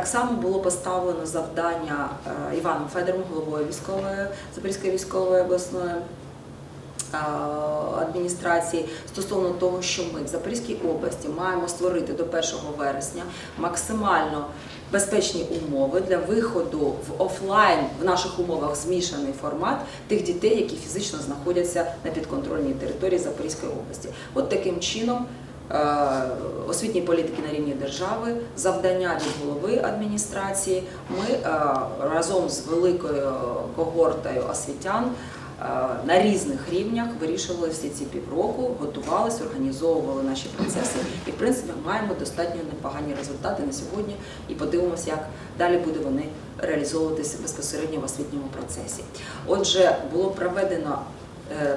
Так само було поставлено завдання е, Іваном Федором, головою військової Запорізької військової обласної е, адміністрації стосовно того, що ми в Запорізькій області маємо створити до 1 вересня максимально безпечні умови для виходу в офлайн в наших умовах змішаний формат тих дітей, які фізично знаходяться на підконтрольній території Запорізької області. От таким чином. Е, Освітньої політики на рівні держави, завдання від голови адміністрації. Ми е, разом з великою когортою освітян е, на різних рівнях вирішували всі ці півроку, готувалися, організовували наші процеси і, в принципі, маємо достатньо непогані результати на сьогодні і подивимося, як далі буде вони реалізовуватися безпосередньо в освітньому процесі. Отже, було проведено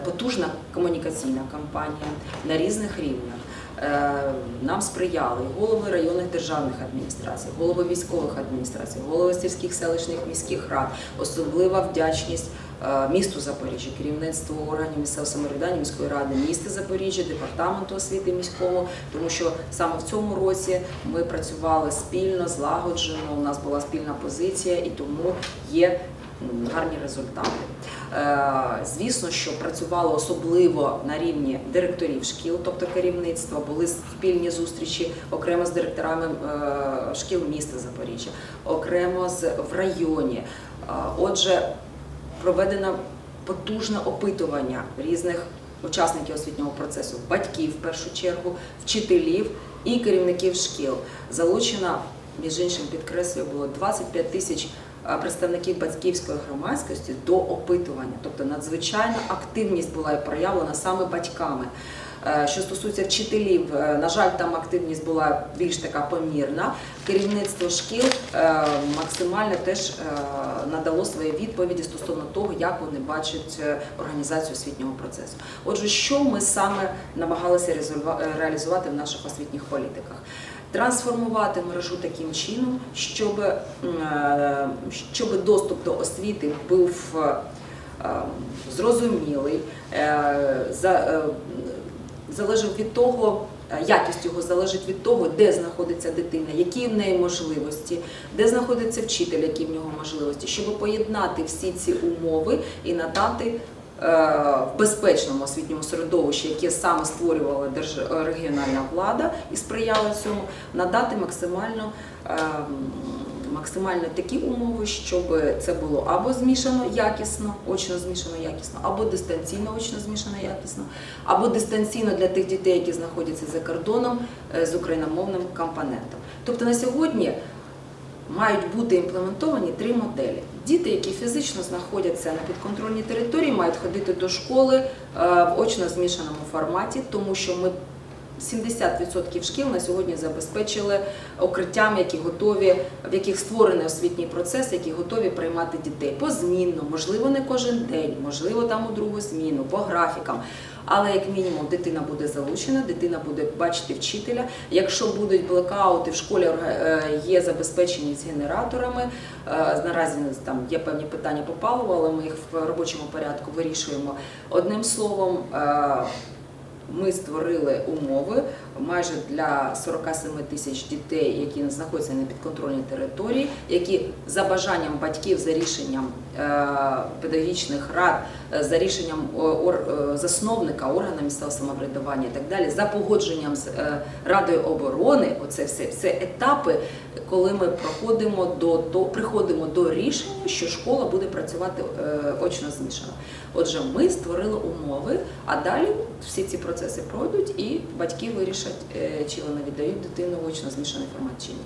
потужна комунікаційна кампанія на різних рівнях. Е, Нам сприяли голови районних державних адміністрацій, голови військових адміністрацій, голови сільських селищних міських рад, особлива вдячність е, місту Запоріжжя, керівництву органів місцевого самоврядування міської ради, міста Запоріжжя, департаменту освіти міського, тому що саме в цьому році ми працювали спільно, злагоджено. У нас була спільна позиція, і тому є гарні результати. Е, Звісно, що працювало особливо на рівні директорів шкіл, тобто керівництва, були спільні зустрічі окремо з директорами е, шкіл міста Запоріжжя, окремо з в районі. Е, Отже, проведено потужне опитування різних учасників освітнього процесу, батьків в першу чергу, вчителів і керівників шкіл. Залучено, між іншим, підкреслюю, було 25 тисяч представників батьківської громадськості до опитування. Тобто надзвичайна активність була проявлена саме батьками. Е, Що стосується вчителів, е, на жаль, там активність була більш така помірна. Керівництво шкіл е, максимально теж надало свої відповіді стосовно того, як вони бачать організацію освітнього процесу. Отже, що ми саме намагалися реалізувати в наших освітніх політиках? Трансформувати мережу таким чином, щоб, е, щоб доступ до освіти був е, зрозумілий, е, залежав від того, якість його залежить від того, де знаходиться дитина, які в неї можливості, де знаходиться вчитель, які в нього можливості, щоб поєднати всі ці умови і надати в безпечному освітньому середовищі, яке саме створювала держ- регіональна влада і сприяла цьому, надати максимально. е, Максимально такі умови, щоб це було або змішано якісно, очно змішано якісно, або дистанційно очно змішано якісно, або дистанційно для тих дітей, які знаходяться за кордоном е, з україномовним компонентом. Тобто на сьогодні мають бути імплементовані три моделі. Діти, які фізично знаходяться на підконтрольній території, мають ходити до школи е, в очно змішаному форматі, тому що ми 70% шкіл на сьогодні забезпечили укриттям, які готові, в яких створений освітній процес, які готові приймати дітей позмінно, можливо, не кожен день, можливо, там у другу зміну, по графікам. Але як мінімум дитина буде залучена, дитина буде бачити вчителя. Якщо будуть блекаути в школі е, є забезпечені з генераторами. Е, Наразі там є певні питання по але ми їх в робочому порядку вирішуємо. Одним словом. Ми створили умови майже для 47 тисяч дітей, які знаходяться на підконтрольній території, які за бажанням батьків, за рішенням е, педагогічних рад, е, за рішенням е, засновника органу місцевого самоврядування і так далі, за погодженням з Радою оборони, оце все, все етапи, коли ми проходимо до, до приходимо до рішення, що школа буде працювати очно змішано. Отже, ми створили умови, а далі всі ці процеси пройдуть, і батьки вирішать, е, чи вони віддають дитину в очно змішаний формат чи ні.